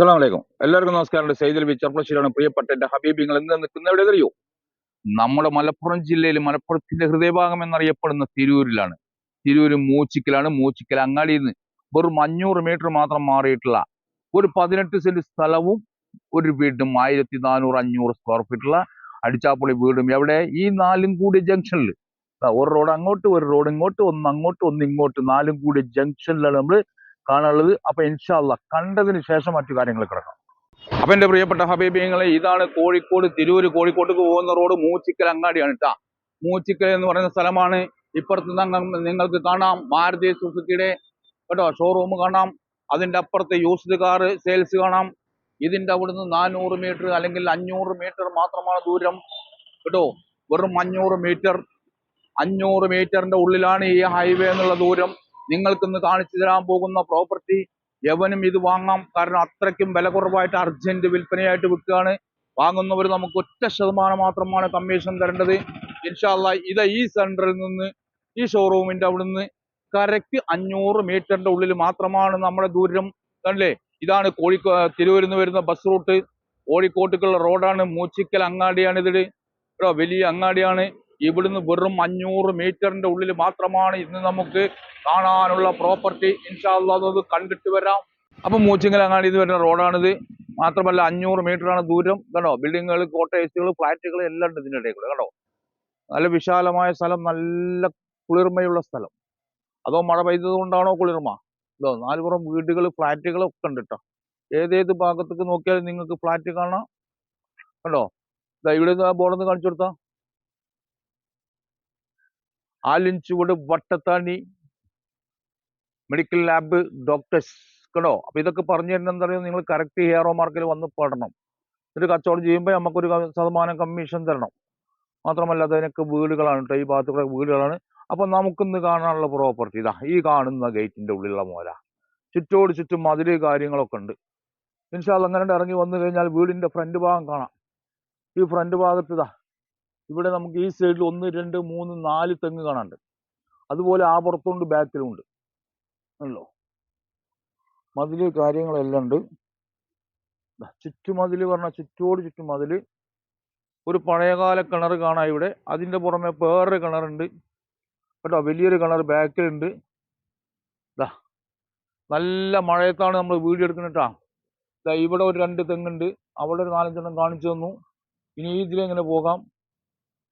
അലൈക്കും. എല്ലാവർക്കും നമസ്കാരം. സൈദൽ ബി ചെർപ്പളശ്ശേരിയാണ് പ്രിയപ്പെട്ട എന്റെ ഹബീബിങ്ങൾ എന്ത് നിൽക്കുന്ന എവിടെ അറിയോ? നമ്മുടെ മലപ്പുറം ജില്ലയിൽ മലപ്പുറത്തിന്റെ ഹൃദയഭാഗം എന്നറിയപ്പെടുന്ന തിരൂരിലാണ്. തിരൂര് മൂച്ചിക്കലാണ്. മൂച്ചിക്കൽ അങ്ങാടിയിൽ നിന്ന് വെറും അഞ്ഞൂറ് മീറ്റർ മാത്രം മാറിയിട്ടുള്ള ഒരു പതിനെട്ട് സെന്റ് സ്ഥലവും ഒരു വീടും ആയിരത്തി നാനൂറ് അഞ്ഞൂറ് സ്ക്വയർ ഫീറ്റുള്ള അടിച്ചാപ്പൊളി വീടും എവിടെ? ഈ നാലും കൂടി ജംഗ്ഷനിൽ ഒരു റോഡ് അങ്ങോട്ട് ഒരു റോഡ് ഇങ്ങോട്ട് ഒന്ന് അങ്ങോട്ട് ഒന്ന് ഇങ്ങോട്ട്. നാലും കൂടി ജംഗ്ഷനിലാണ് നമ്മൾ കാണാനുള്ളത്. അപ്പൊ ഇൻഷാല്ല കണ്ടതിന് ശേഷം മറ്റു കാര്യങ്ങൾ കിടക്കാം. അപ്പൊ എന്റെ പ്രിയപ്പെട്ട ഹബീബിങ്ങളെ ഇതാണ് കോഴിക്കോട് തിരൂര് കോഴിക്കോട്ടേക്ക് പോകുന്ന റോഡ് മൂച്ചിക്കൽ അങ്ങാടിയാണ് കേട്ടാ മൂച്ചിക്കൽ എന്ന് പറയുന്ന സ്ഥലമാണ്. ഇപ്പുറത്ത് നിങ്ങൾക്ക് കാണാം. മാരുതി സുസുക്കിയുടെ കേട്ടോ ഷോറൂം കാണാം. അതിന്റെ അപ്പുറത്തെ യൂസ്ഡ് കാർ സെയിൽസ് കാണാം. ഇതിന്റെ അവിടുന്ന് നാനൂറ് മീറ്റർ അല്ലെങ്കിൽ അഞ്ഞൂറ് മീറ്റർ മാത്രമാണ് ദൂരം. കേട്ടോ വെറും അഞ്ഞൂറ് മീറ്റർ അഞ്ഞൂറ് മീറ്ററിന്റെ ഉള്ളിലാണ് ഈ ഹൈവേ എന്നുള്ള ദൂരം. നിങ്ങൾക്കിന്ന് കാണിച്ചു തരാൻ പോകുന്ന പ്രോപ്പർട്ടി എവനും ഇത് വാങ്ങാം. കാരണം അത്രയ്ക്കും വില കുറവായിട്ട് അർജന്റ് വിൽപ്പനയായിട്ട് വിൽക്കുകയാണ്. വാങ്ങുന്നവർ നമുക്ക് ഒറ്റ ശതമാനം മാത്രമാണ് കമ്മീഷൻ തരേണ്ടത്. ഇൻഷാല്ല ഇത് ഈ സെന്ററിൽ നിന്ന് ഈ ഷോറൂമിന്റെ അവിടുന്ന് കരയ്ക്ക് അഞ്ഞൂറ് മീറ്ററിന്റെ ഉള്ളിൽ മാത്രമാണ് നമ്മുടെ ദൂരം കണ്ടില്ലേ? ഇതാണ് കോഴിക്കോ തിരുവൂരിൽ നിന്ന് വരുന്ന ബസ് റൂട്ട് കോഴിക്കോട്ടേക്കുള്ള റോഡാണ് മൂച്ചിക്കൽ അങ്ങാടിയാണ് ഇതിൽ വലിയ അങ്ങാടിയാണ്. ഇവിടുന്ന് വെറും അഞ്ഞൂറ് മീറ്ററിന്റെ ഉള്ളിൽ മാത്രമാണ് ഇന്ന് നമുക്ക് കാണാനുള്ള പ്രോപ്പർട്ടി ഇൻഷാല്ലാ അത് കണ്ടിട്ട് വരാം. അപ്പൊ മൂച്ചിങ്ങൽ അങ്ങാടി ഇത് വരുന്ന റോഡാണിത്. മാത്രമല്ല അഞ്ഞൂറ് മീറ്റർ ആണ് ദൂരം. കണ്ടോ? ബിൽഡിങ്ങുകൾ കോട്ടേഴ്സുകൾ ഫ്ലാറ്റുകൾ എല്ലാം ഉണ്ട് ഇതിന്റെ ഇടയിൽ കൂടെ കണ്ടോ? നല്ല വിശാലമായ സ്ഥലം നല്ല കുളിർമയുള്ള സ്ഥലം. അതോ മഴ പെയ്തത് കൊണ്ടാണോ കുളിർമ? ഇതോ നാലുപുറം വീടുകൾ ഫ്ലാറ്റുകൾ ഒക്കെ ഉണ്ട് കേട്ടോ ഏതേത് ഭാഗത്തേക്ക് നോക്കിയാലും നിങ്ങൾക്ക് ഫ്ലാറ്റ് കാണാം. കണ്ടോ? ദാ ഇവിടെ ബോർഡൊന്ന് കാണിച്ചു കൊടുത്താ. Alinchuvadu Vattathani medical lab doctors കേട്ടോ അപ്പൊ ഇതൊക്കെ പറഞ്ഞു തരുന്ന എന്താ പറയുക നിങ്ങൾ കറക്റ്റ് ഹെയറോ മാർക്കിൽ വന്ന് പെടണം. എന്നിട്ട് കച്ചവടം ചെയ്യുമ്പോൾ നമുക്കൊരു ശതമാനം കമ്മീഷൻ തരണം. മാത്രമല്ല അതിനൊക്കെ വീടുകളാണ് കേട്ടോ. ഈ ഭാഗത്ത് വീടുകളാണ്. അപ്പൊ നമുക്കിന്ന് കാണാനുള്ള പ്രോപ്പർട്ടി ഇതാ. ഈ കാണുന്ന ഗേറ്റിന്റെ ഉള്ളിലുള്ള മോല ചുറ്റോട് ചുറ്റും മതിൽ കാര്യങ്ങളൊക്കെ ഉണ്ട്. ഇൻഷാൽ അങ്ങനെ ഇറങ്ങി വന്നു കഴിഞ്ഞാൽ വീടിന്റെ ഫ്രണ്ട് ഭാഗം കാണാം. ഈ ഫ്രണ്ട് ഭാഗത്ത് ഇതാ ഇവിടെ നമുക്ക് ഈ സൈഡിൽ ഒന്ന് രണ്ട് മൂന്ന് നാല് തെങ്ങ് കാണാണ്ട് അതുപോലെ ആ പുറത്തുണ്ട് ബാക്കിലും ഉണ്ട്. ഉണ്ടല്ലോ മതിൽ കാര്യങ്ങളെല്ലാം ഉണ്ട്. ചുറ്റുമതിൽ പറഞ്ഞാൽ പറഞ്ഞ ചുറ്റോട് ചുറ്റുമതിൽ ഒരു പഴയകാല കിണർ കാണാം ഇവിടെ. അതിന്റെ പുറമെ വേറൊരു കിണറുണ്ട്. കേട്ടോ വലിയൊരു കിണർ ബാക്കിലുണ്ട് ഇതാ നല്ല മഴയത്താണ് നമ്മൾ വീഡിയോ എടുക്കുന്നത് ഇതാ ഇവിടെ ഒരു രണ്ട് തെങ്ങുണ്ട്. അവിടെ ഒരു നാലഞ്ചെണ്ണം കാണിച്ചു തന്നു. ഇനി ഇതിലെങ്ങനെ പോകാം?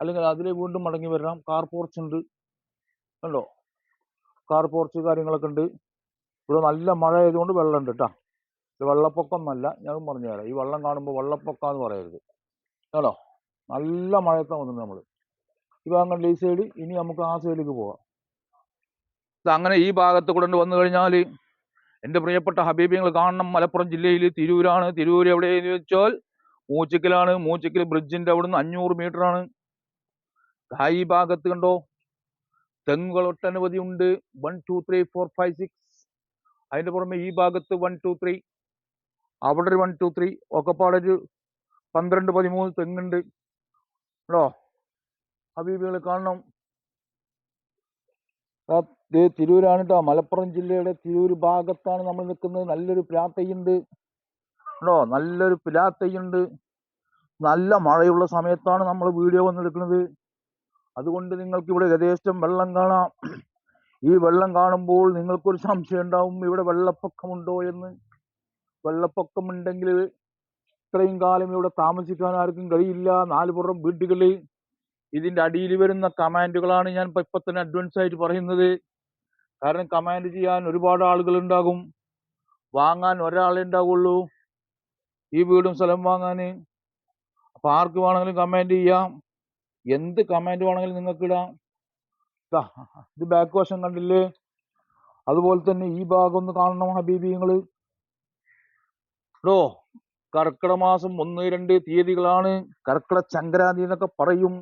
അല്ലെങ്കിൽ അതിൽ വീണ്ടും മടങ്ങി വരാം കാർ പോർച്ച് ഉണ്ട്. കണ്ടോ? കാർ പോർച്ച് കാര്യങ്ങളൊക്കെ ഉണ്ട്. ഇവിടെ നല്ല മഴ ആയതുകൊണ്ട് വെള്ളം ഉണ്ട് കേട്ടോ. ഇത് വെള്ളപ്പൊക്കം എന്നല്ല ഞാൻ പറഞ്ഞു തരാം ഈ വെള്ളം കാണുമ്പോൾ വെള്ളപ്പൊക്കം എന്ന് പറയരുത്. കേട്ടോ നല്ല മഴയത്താണ് വന്നിട്ടുണ്ട് നമ്മൾ ഇപ്പോൾ അങ്ങനെ ഈ സൈഡ് ഇനി നമുക്ക് ആ സൈഡിലേക്ക് ഇത് അങ്ങനെ ഈ ഭാഗത്ത് കൂടെ വന്നു കഴിഞ്ഞാൽ എന്റെ പ്രിയപ്പെട്ട ഹബീബിങ്ങൾ കാണണം. മലപ്പുറം ജില്ലയിൽ തിരൂരാണ്. തിരൂർ എവിടെയെന്ന് വെച്ചാൽ മൂച്ചിക്കലാണ്. മൂച്ചിക്കൽ ബ്രിഡ്ജിന്റെ അവിടുന്ന് അഞ്ഞൂറ് ആണ്. ഈ ഭാഗത്ത് കണ്ടോ തെങ്ങുകൾ ഒട്ടനവധി ഉണ്ട് one two three four five six അതിന്റെ പുറമെ ഈ ഭാഗത്ത് വൺ ടു ത്രീ അവിടെ ഒരു വൺ ടു ത്രീ ഒക്കെപ്പാടൊരു പന്ത്രണ്ട് പതിമൂന്ന് തെങ്ങുണ്ട്. കേട്ടോ ഹബീബികൾ കാണണം. തിരൂരാണ് കേട്ടോ മലപ്പുറം ജില്ലയുടെ തിരൂർ ഭാഗത്താണ് നമ്മൾ നിൽക്കുന്നത്. നല്ലൊരു പ്ലാത്തയുണ്ട് കേട്ടോ നല്ലൊരു പ്ലാത്തയുണ്ട് നല്ല മഴയുള്ള സമയത്താണ് നമ്മൾ വീഡിയോ വന്നെടുക്കുന്നത് അതുകൊണ്ട് നിങ്ങൾക്ക് ഇവിടെ യഥേഷ്ടം വെള്ളം കാണാം. ഈ വെള്ളം കാണുമ്പോൾ നിങ്ങൾക്കൊരു സംശയം ഉണ്ടാവും ഇവിടെ വെള്ളപ്പൊക്കമുണ്ടോ എന്ന്. വെള്ളപ്പൊക്കമുണ്ടെങ്കിൽ ഇത്രയും കാലം ഇവിടെ താമസിക്കാൻ ആർക്കും കഴിയില്ല. നാലുപുറം വീടുകളിൽ ഇതിന്റെ അടിയിൽ വരുന്ന കമാൻഡുകളാണ് ഞാൻ ഇപ്പൊ ഇപ്പൊ തന്നെ അഡ്വാൻസ് ആയിട്ട് പറയുന്നത്. കാരണം കമാൻഡ് ചെയ്യാൻ ഒരുപാട് ആളുകൾ ഉണ്ടാകും. വാങ്ങാൻ ഒരാളെ ഉണ്ടാവുള്ളൂ. ഈ വീടും സ്ഥലം വാങ്ങാൻ. അപ്പൊ ആർക്ക് വേണമെങ്കിലും കമാൻഡ് ചെയ്യാം. എന്ത് കമാൻഡ് വേണമെങ്കിലും നിങ്ങൾക്ക് ഇടാം. ഇത് ബാക്ക് വശം കണ്ടില്ലേ? അതുപോലെ തന്നെ ഈ ഭാഗം ഒന്ന് കാണണം ഹബീബി നിങ്ങൾ. ഇടോ കർക്കിട മാസം ഒന്ന് രണ്ട് തീയതികളാണ്. കർക്കിട സംക്രാന്തി എന്നൊക്കെ പറയും.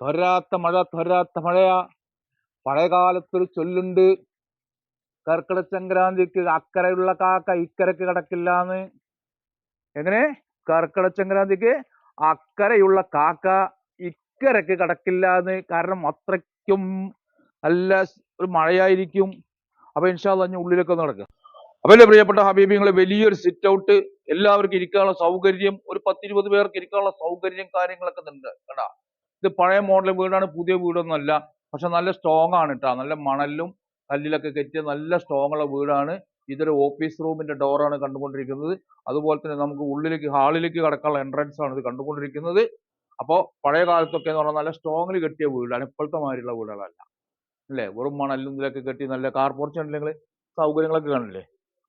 തൊരാത്ത മഴ തൊരാത്ത മഴയാ. പഴയകാലത്തൊരു ചൊല്ലുണ്ട്. കർക്കിട സംക്രാന്തിക്ക് അക്കരയുള്ള കാക്ക ഇക്കരക്ക് കിടക്കില്ല എന്ന് എങ്ങനെ? കർക്കിട സംക്രാന്തിക്ക് അക്കരയുള്ള കാക്ക ഇക്കരക്ക് കിടക്കില്ലാന്ന് കാരണം അത്രയ്ക്കും നല്ല ഒരു മഴയായിരിക്കും. അപ്പൊ ഇൻഷാല്ല ഞാൻ ഉള്ളിലൊക്കെ നടക്കുക അപ്പൊ പ്രിയപ്പെട്ട ഹബീബിങ്ങളെ വലിയൊരു സിറ്റ് ഔട്ട് എല്ലാവർക്കും ഇരിക്കാനുള്ള സൗകര്യം ഒരു പത്തിരുപത് പേർക്ക് ഇരിക്കാനുള്ള സൗകര്യം കാര്യങ്ങളൊക്കെ ഉണ്ട് കേട്ടാ. ഇത് പഴയ മോഡൽ വീടാണ് പുതിയ വീടൊന്നും അല്ല. പക്ഷെ നല്ല സ്ട്രോങ് ആണ് കേട്ടോ നല്ല മണലും കല്ലിലൊക്കെ കെറ്റിയ നല്ല സ്ട്രോങ് ഉള്ള വീടാണ്. ഇതൊരു ഓഫീസ് റൂമിന്റെ ഡോറാണ് കണ്ടുകൊണ്ടിരിക്കുന്നത്. അതുപോലെ തന്നെ നമുക്ക് ഉള്ളിലേക്ക് ഹാളിലേക്ക് കടക്കാനുള്ള എൻട്രൻസ് ആണ് ഇത് കണ്ടുകൊണ്ടിരിക്കുന്നത്. അപ്പോൾ പഴയ കാലത്തൊക്കെ എന്ന് പറഞ്ഞാൽ നല്ല സ്ട്രോങ്ങിൽ കെട്ടിയ വീടാണ്. ഇപ്പോഴത്തെ മാതിരിയുള്ള വീടുകളല്ല. അല്ലേ? വെറും മണലും ഇതിലൊക്കെ കെട്ടി നല്ല കാർ പോർച്ച് ഉണ്ടെങ്കിൽ സൗകര്യങ്ങളൊക്കെ കാണില്ലേ?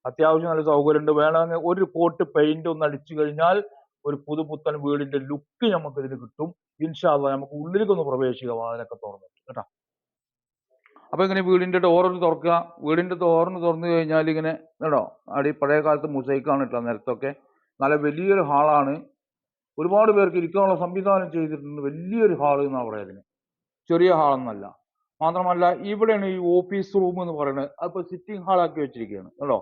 അത്യാവശ്യം നല്ല സൗകര്യമുണ്ട്. വേണമെങ്കിൽ ഒരു കോട്ട് പെയിന്റ് ഒന്ന് അടിച്ചു കഴിഞ്ഞാൽ ഒരു പുതുപുത്തൻ വീടിന്റെ ലുക്ക് നമുക്ക് ഇതിന് കിട്ടും ഇൻഷാല്ല നമുക്ക് ഉള്ളിലേക്ക് ഒന്ന് പ്രവേശിക്കുക വാതിലൊക്കെ തുറന്നിട്ട്. കേട്ടോ? അപ്പൊ ഇങ്ങനെ വീടിന്റെ ഡോറൊന്ന് തുറക്കുക. വീടിന്റെ ഡോറിന് തുറന്നു കഴിഞ്ഞാൽ ഇങ്ങനെ കേട്ടോ? അടി പഴയ കാലത്ത് മുസൈക്കാണ് കേട്ടോ നിരത്തൊക്കെ. നല്ല വലിയൊരു ഹാളാണ് ഒരുപാട് പേർക്ക് ഇരിക്കാനുള്ള സംവിധാനം ചെയ്തിട്ടുണ്ട്. വലിയൊരു ഹാൾ എന്നാണ് പറയുന്നത് ചെറിയ ഹാളൊന്നല്ല മാത്രമല്ല ഇവിടെയാണ് ഈ ഓഫീസ് റൂം എന്ന് പറയുന്നത്. അതിപ്പോൾ സിറ്റിംഗ് ഹാളാക്കി വെച്ചിരിക്കുകയാണ്. കേട്ടോ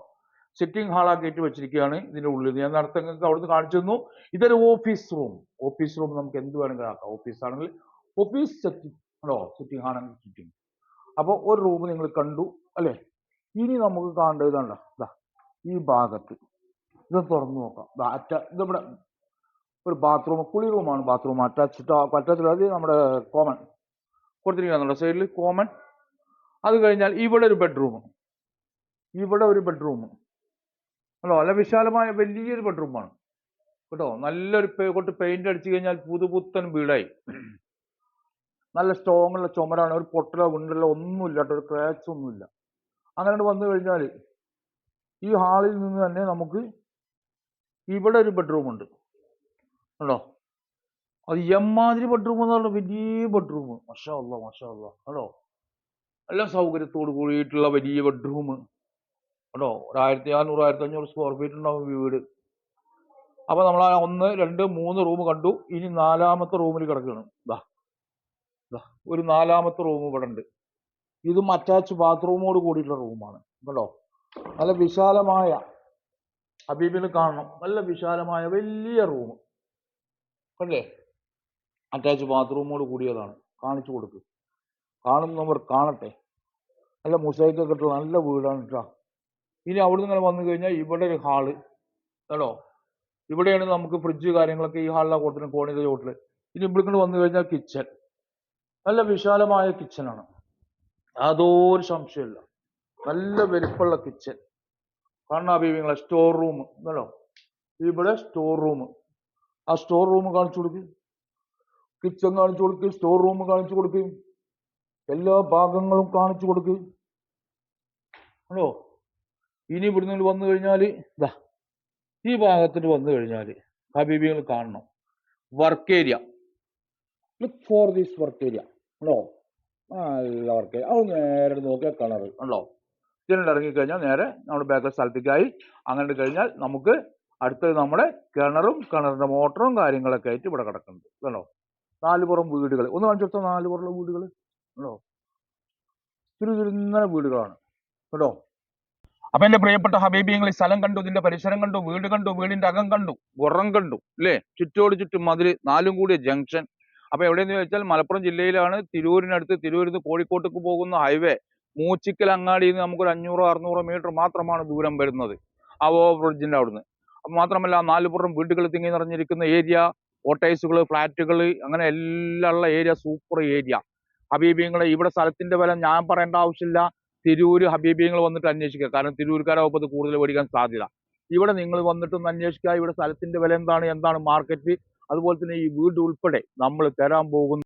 സിറ്റിംഗ് ഹാളാക്കിയിട്ട് വെച്ചിരിക്കുകയാണ് ഇതിന്റെ ഉള്ളിൽ ഞാൻ നേരത്തെ അവിടുന്ന് കാണിച്ചു തന്നു. ഇതൊരു ഓഫീസ് റൂം. ഓഫീസ് റൂം നമുക്ക് എന്ത് വേണമെങ്കിലും ആക്കാം. ഓഫീസ് ആണെങ്കിൽ ഓഫീസ് സെറ്റിംഗ്. കേട്ടോ സിറ്റിംഗ് ഹാളാണെങ്കിൽ സിറ്റിംഗ്. അപ്പോൾ ഒരു റൂം നിങ്ങൾ കണ്ടു അല്ലേ? ഇനി നമുക്ക് കാണേണ്ടത് ഇതാണ്ട ഇതാ ഈ ഭാഗത്ത്. ഇത് തുറന്നു നോക്കാം. അറ്റ ഇതിവിടെ ഒരു ബാത്റൂം കുളി റൂമാണ് ബാത്റൂം അറ്റാച്ച്ഡ് അറ്റാച്ച്ഡ് അത് നമ്മുടെ കോമൺ കൊടുത്തിരിക്കുന്നുണ്ടോ സൈഡിൽ കോമൺ അത് കഴിഞ്ഞാൽ ഇവിടെ ഒരു ബെഡ്റൂം ഇവിടെ ഒരു ബെഡ്റൂം അല്ലോ? നല്ല വിശാലമായ വലിയൊരു ബെഡ്റൂമാണ് കേട്ടോ? നല്ലൊരു കൊട്ട് പെയിന്റ് അടിച്ചു കഴിഞ്ഞാൽ പുതുപുത്തൻ വീടായി നല്ല സ്ട്രോങ് ഉള്ള ചുമരാണ് ഒരു പൊട്ടലോ ഒന്നും ഒന്നുമില്ല കേട്ടോ. ഒരു ക്രാച്ച് ഒന്നുമില്ല. അങ്ങനെ വന്നു കഴിഞ്ഞാൽ ഈ ഹാളിൽ നിന്ന് തന്നെ നമുക്ക് ഇവിടെ ഒരു ബെഡ്റൂം ഉണ്ട്. കേട്ടോ അത് എമ്മാതിരി ബെഡ്റൂം എന്ന് പറഞ്ഞാൽ വലിയ ബെഡ്റൂം മഷാ അല്ല മഷാ അല്ല സൗകര്യത്തോട് കൂടിയിട്ടുള്ള വലിയ ബെഡ്റൂം കേട്ടോ ഒരു ആയിരത്തി അഞ്ഞൂറ് ആയിരത്തി അഞ്ഞൂറ് സ്ക്വയർ ഫീറ്റ് ഉണ്ടാവും വീട്. അപ്പൊ നമ്മൾ ഒന്ന് രണ്ട് മൂന്ന് റൂം കണ്ടു. ഇനി നാലാമത്തെ റൂമിൽ കിടക്കുകയാണ്. ദാ ദാ ഒരു നാലാമത്തെ റൂം ഇവിടെ ഉണ്ട്. ഇതും അറ്റാച്ച് ബാത്റൂമോട് കൂടിയിട്ടുള്ള റൂമാണ് കേട്ടോ നല്ല വിശാലമായ ഹബീബിന് കാണണം. നല്ല വിശാലമായ വലിയ റൂം കണ്ടേ അറ്റാച്ച് ബാത്റൂമോട് കൂടിയതാണ്. കാണിച്ചു കൊടുക്ക്. കാണുന്നവർ കാണട്ടെ. നല്ല മുസൈക്കൊക്കെ ഇട്ടുള്ള നല്ല വീടാണ് കേട്ടോ ഇനി അവിടെ നിന്ന് വന്നു കഴിഞ്ഞാൽ ഇവിടെ ഒരു ഹാൾ കേട്ടോ? ഇവിടെയാണ് നമുക്ക് ഫ്രിഡ്ജ് കാര്യങ്ങളൊക്കെ ഈ ഹാളിലാണ് കൊടുത്തിട്ട് കോണിയുടെ ചോട്ടിൽ ഇനി ഇവിടെ വന്നു കഴിഞ്ഞാൽ കിച്ചൺ നല്ല വിശാലമായ കിച്ചണാണ് യാതൊരു സംശയമില്ല നല്ല വലിപ്പമുള്ള കിച്ചൺ കാരണം അഭിപ്രായങ്ങളെ സ്റ്റോർ റൂം എന്നല്ലോ ഇവിടെ സ്റ്റോർ റൂം ആ സ്റ്റോർ റൂം കാണിച്ചു കൊടുക്കും. കിച്ചൺ കാണിച്ചു കൊടുക്കും സ്റ്റോർ റൂം കാണിച്ചു കൊടുക്കും. എല്ലാ ഭാഗങ്ങളും കാണിച്ചു കൊടുക്കും. ആണോ ഇനി ഇവിടുന്ന് വന്നു കഴിഞ്ഞാൽ ഇതാ ഈ ഭാഗത്തിന് വന്നു കഴിഞ്ഞാൽ ഹബീബികൾ കാണണം. Work area look for this work area ആണോ നല്ല വർക്ക് ഏരിയ അവിടെ നേരെ നോക്കിയാൽ കിണർ ആണല്ലോ ഇതിനുണ്ട് ഇറങ്ങിക്കഴിഞ്ഞാൽ നേരെ നമ്മുടെ ബാക്കൽ സ്ഥലത്തേക്കായി. അങ്ങനെ കഴിഞ്ഞാൽ നമുക്ക് അടുത്തത് നമ്മുടെ കിണറും കിണറിന്റെ മോട്ടറും കാര്യങ്ങളൊക്കെ ആയിട്ട് ഇവിടെ കിടക്കുന്നുണ്ട്. കണ്ടോ? നാലുപുറം വീടുകൾ ഒന്ന് കാണിച്ചു കൊടുത്തോ നാലുപുറമുള്ള വീടുകൾ കണ്ടോ? തിരുതിരുന്ന വീടുകളാണ്. കേട്ടോ അപ്പൊ എന്റെ പ്രിയപ്പെട്ട ഹബീബിയങ്ങൾ ഈ സ്ഥലം കണ്ടു ഇതിന്റെ പരിസരം കണ്ടു വീട് കണ്ടു വീടിന്റെ അകം കണ്ടു ഗുറം കണ്ടു അല്ലേ ചുറ്റോട് ചുറ്റും മതിൽ നാലും കൂടിയ ജംഗ്ഷൻ. അപ്പൊ എവിടെയെന്ന് ചോദിച്ചാൽ മലപ്പുറം ജില്ലയിലാണ് തിരൂരിനടുത്ത് തിരൂരിൽ നിന്ന് കോഴിക്കോട്ടേക്ക് പോകുന്ന ഹൈവേ. മൂച്ചിക്കൽ അങ്ങാടിയിൽ നിന്ന് നമുക്കൊരു അഞ്ഞൂറോ അറുന്നൂറോ മീറ്റർ മാത്രമാണ് ദൂരം വരുന്നത്. ആ ഓവർ ബ്രിഡ്ജിന്റെ അവിടുന്ന്. മാത്രമല്ല നാലുപുറം വീടുകൾ തിങ്ങി നിറഞ്ഞിരിക്കുന്ന ഏരിയ കോട്ടേഴ്സുകൾ ഫ്ലാറ്റുകൾ അങ്ങനെ എല്ലാം ഉള്ള ഏരിയ സൂപ്പർ ഏരിയ. ഹബീബിയങ്ങൾ ഇവിടെ സ്ഥലത്തിന്റെ വില ഞാൻ പറയേണ്ട ആവശ്യമില്ല. തിരൂർ ഹബീബിങ്ങൾ വന്നിട്ട് അന്വേഷിക്കുക. കാരണം തിരൂർക്കാരാവുമ്പോൾ കൂടുതൽ മേടിക്കാൻ സാധ്യത. ഇവിടെ നിങ്ങൾ വന്നിട്ടൊന്ന് അന്വേഷിക്കുക. ഇവിടെ സ്ഥലത്തിന്റെ വില എന്താണ് എന്താണ് മാർക്കറ്റ് അതുപോലെ തന്നെ ഈ വീട് ഉൾപ്പെടെ നമ്മൾ തരാൻ പോകുന്നു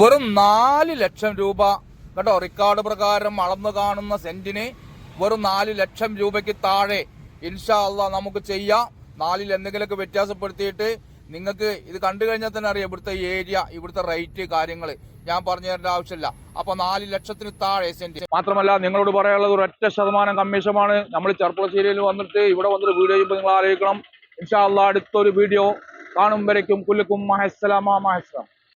വെറും നാല് ലക്ഷം രൂപ. കേട്ടോ റെക്കോർഡ് പ്രകാരം അളന്നു കാണുന്ന സെന്റിന് വെറും നാല് ലക്ഷം രൂപയ്ക്ക് താഴെ ഇൻഷാ അള്ളാ നമുക്ക് ചെയ്യാം. നാലിൽ എന്തെങ്കിലുമൊക്കെ വ്യത്യാസപ്പെടുത്തിയിട്ട് നിങ്ങൾക്ക് ഇത് കണ്ടു കഴിഞ്ഞാൽ തന്നെ അറിയാം ഇവിടുത്തെ ഏരിയ ഇവിടുത്തെ റേറ്റ് കാര്യങ്ങൾ ഞാൻ പറഞ്ഞു തരേണ്ട ആവശ്യമില്ല. അപ്പൊ നാല് ലക്ഷത്തിന് താഴെ സെന്റ്. മാത്രമല്ല നിങ്ങളോട് പറയാനുള്ളത് ഒരു ഒറ്റ ശതമാനം കമ്മീഷമാണ്. നമ്മൾ ചെറുപ്പശ്ശേരിയിൽ വന്നിട്ട് ഇവിടെ വന്നിട്ട് വീഡിയോ ചെയ്യുമ്പോൾ നിങ്ങൾ ആലോചിക്കണം. ഇൻഷാ അള്ളാ അടുത്തൊരു വീഡിയോ കാണും വരയ്ക്കും. കുല്ലുക്കും മഹസ്സലാമ മഹസ്സലാം.